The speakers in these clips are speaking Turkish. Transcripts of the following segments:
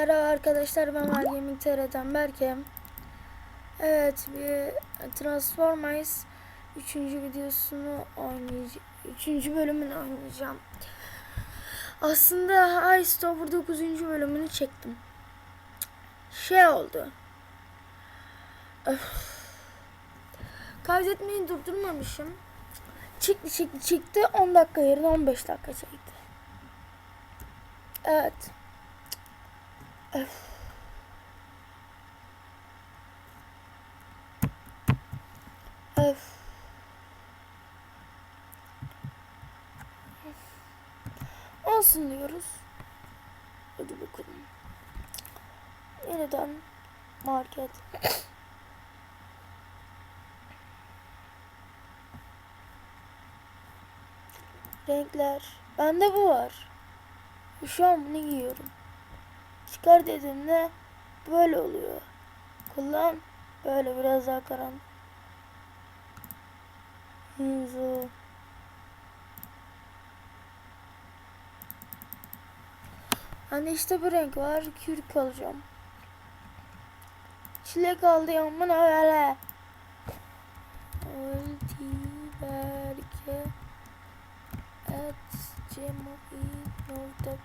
Merhaba arkadaşlar ben Var Gaming TR'den Berke. Evet bir Transformers 3. videosunu oynayacağım. 3. bölümünü oynayacağım. Aslında Ice Tower 9. bölümünü çektim. Şey oldu. Kaydetmeyi durdurmamışım. Çıktı çıktı çıktı 10 dakika yerine 15 dakika çekti. Evet. Öf. Öf. Olsun diyoruz. Hadi bakalım. Yeniden market. Renkler. Bende bu var. Şu an bunu giyiyorum. Çıkar dediğimde böyle oluyor. Kullan böyle biraz daha karanlık. Hızlı. Hani işte bu renk var. Kürk alacağım. Çilek aldı yanımın öyle. Ulti belki et gmail.com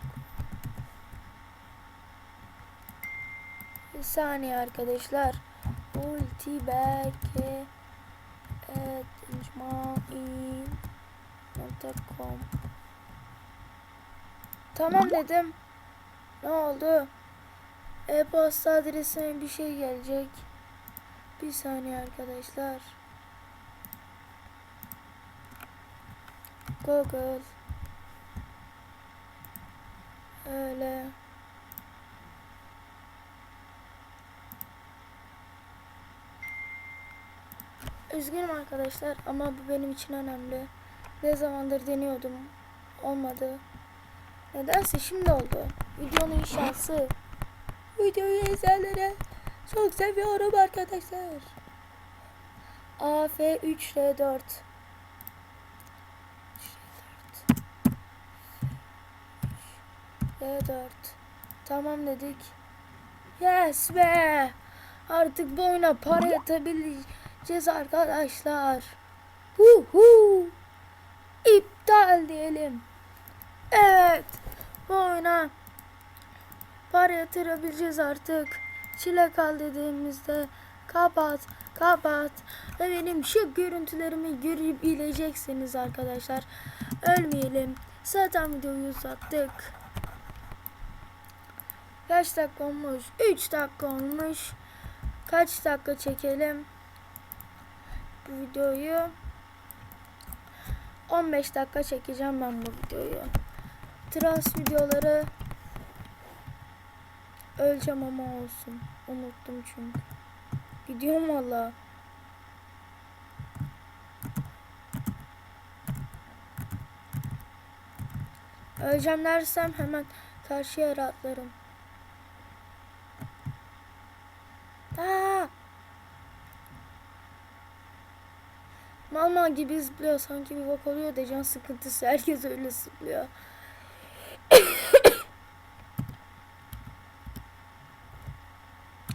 Bir saniye arkadaşlar. Ulti belki et gmail.com Tamam dedim. Ne oldu? E-posta adresine bir şey gelecek. Bir saniye arkadaşlar. Google. Öyle. Üzgünüm arkadaşlar ama bu benim için önemli. Ne zamandır deniyordum. Olmadı. Nedense şimdi oldu. Videonun şansı. Videoyu izleyenlere çok seviyorum arkadaşlar. AF3R4 R4 Tamam dedik. Yes be! Artık bu oyuna para yatabileceğiz arkadaşlar. Hu hu! İptal diyelim. Evet. Bu oyuna para yatırabileceğiz artık. Çilek al dediğimizde kapat kapat ve benim şu görüntülerimi görebileceksiniz arkadaşlar. Ölmeyelim. Zaten videoyu uzattık. Kaç dakika olmuş? 3 dakika olmuş. Kaç dakika çekelim? Bu videoyu 15 dakika çekeceğim ben bu videoyu. Trans videoları öleceğim ama olsun. Unuttum çünkü. Gidiyorum valla. Öleceğim dersem hemen karşıya rahatlarım. Aa! Malma gibi zıplıyor sanki bir bak oluyor da can sıkıntısı herkes öyle zıplıyor.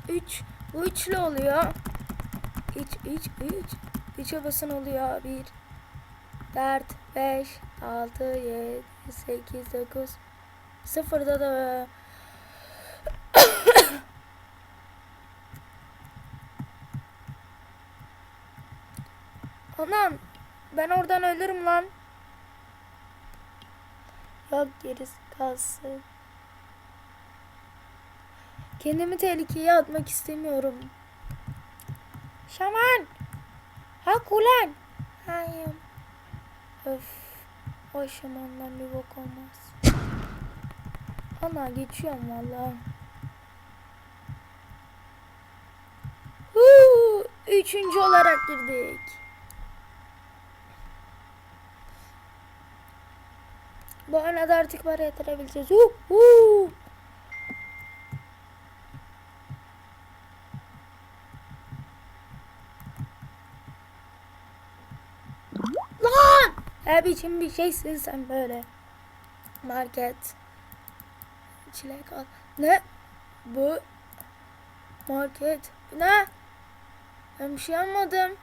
üç. Bu üçlü oluyor. Üç, üç, üç. Üçe basın oluyor. Bir, dört, beş, altı, yedi, sekiz, dokuz. Sıfırda da Anam ben oradan ölürüm lan. Yok gerisi kalsın. Kendimi tehlikeye atmak istemiyorum. Şaman! Hak ulan! Hayır. Öf. O şamandan bir bok olmaz. Ana geçiyorum valla. Üçüncü olarak girdik. Bu arada artık para yatırabileceğiz. Uh, uh. Lan! Ne biçim bir şeysin sen böyle. Market. Çilek al. Ne? Bu market. Ne? Ben bir şey almadım.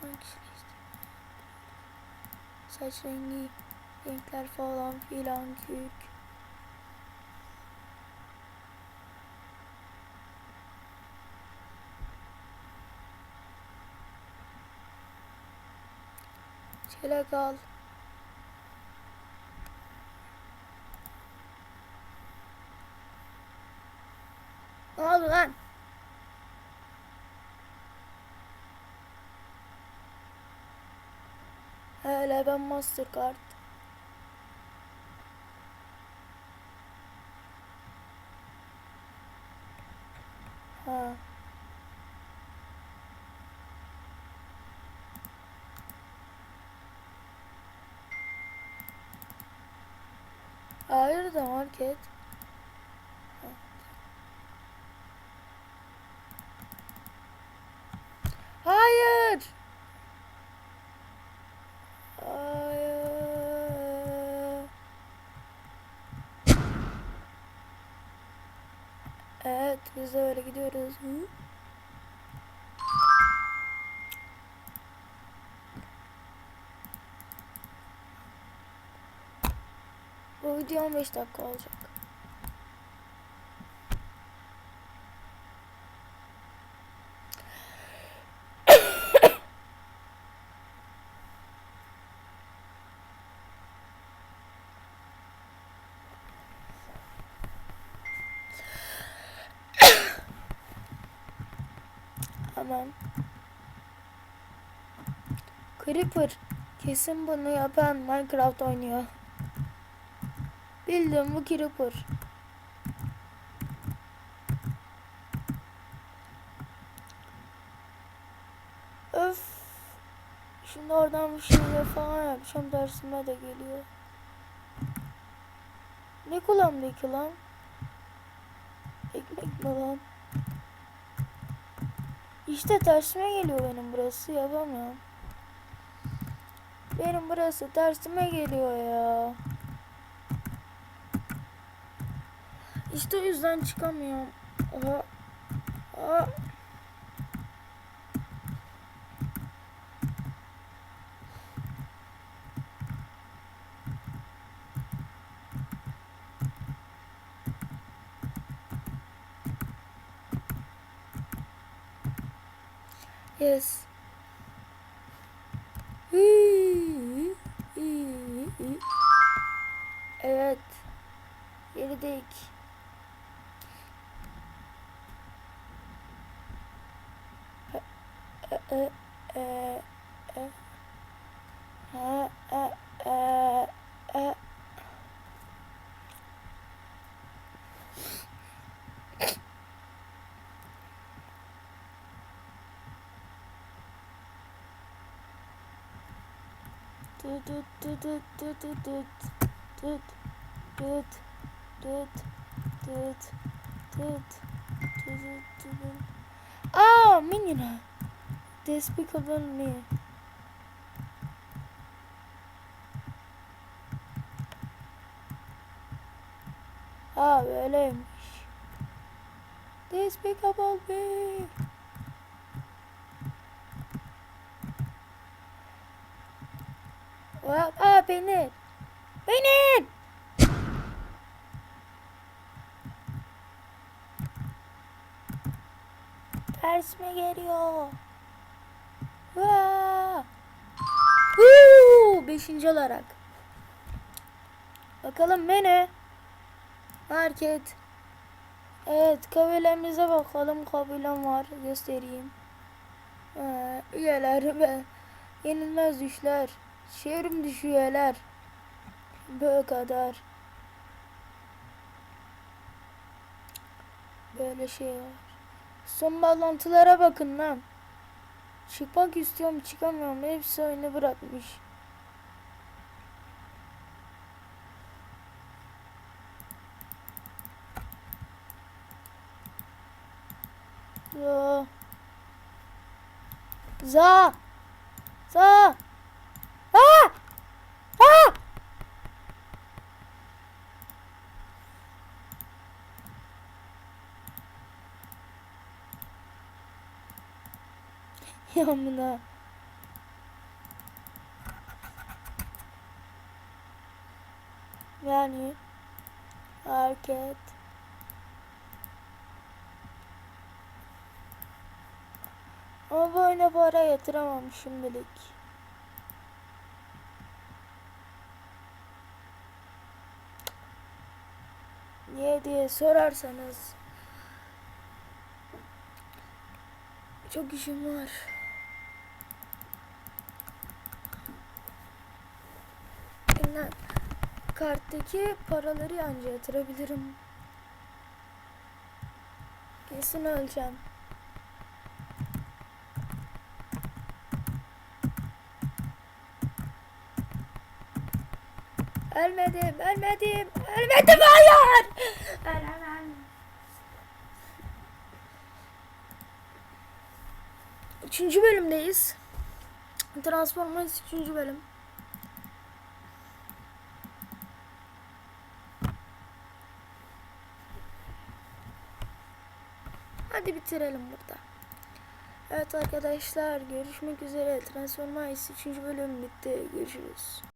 Hangisi işte? Saç rengi, renkler falan filan kürk. Çelek al. Ne oldu lan? Hele ben Mastercard. Ha. Hayır da market. Hayır. Hayır. Evet, biz de öyle gidiyoruz. Hı? Bu video 15 dakika olacak. Tamam. Creeper. Kesin bunu yapan Minecraft oynuyor. Bildim bu Creeper. Öf. Şimdi oradan bir şeyler falan yapacağım. Dersime de geliyor. Ne kullandı ki lan? Ekmek mi lan? İşte tersime geliyor benim burası yapamıyorum. Benim burası tersime geliyor ya. İşte o yüzden çıkamıyorum. Aha. Aha. Yes. Evet. Geridik. Ha, e, e, e, ha, ha, ha. Tut tut tut tut tut tut Ah, minion. Despicable me. Ha böyleymiş. Despicable me. Aa, peynir. Peynir. Tersime geliyor. Vaa. Beşinci olarak. Bakalım menü. Market. Evet kabilemize bakalım kabilem var göstereyim. Ee, üyeler ve yenilmez düşler. Şehrim düşüyorlar. Böyle kadar. Böyle şey var. Son bağlantılara bakın lan. Çıkmak istiyorum çıkamıyorum. Hepsi oyunu bırakmış. Za. Za. Za. Ah! Ah! Yamına. Yani hareket ama böyle para yatıramam şimdilik. Niye diye sorarsanız çok işim var. Elimden karttaki paraları anca yatırabilirim. Kesin öleceğim. Ölmedim, ölmedim, ölmedim, hayır! Ölemem. Üçüncü bölümdeyiz. Transformers üçüncü bölüm. Hadi bitirelim burada. Evet arkadaşlar görüşmek üzere. Transformers 3. bölüm bitti. Görüşürüz.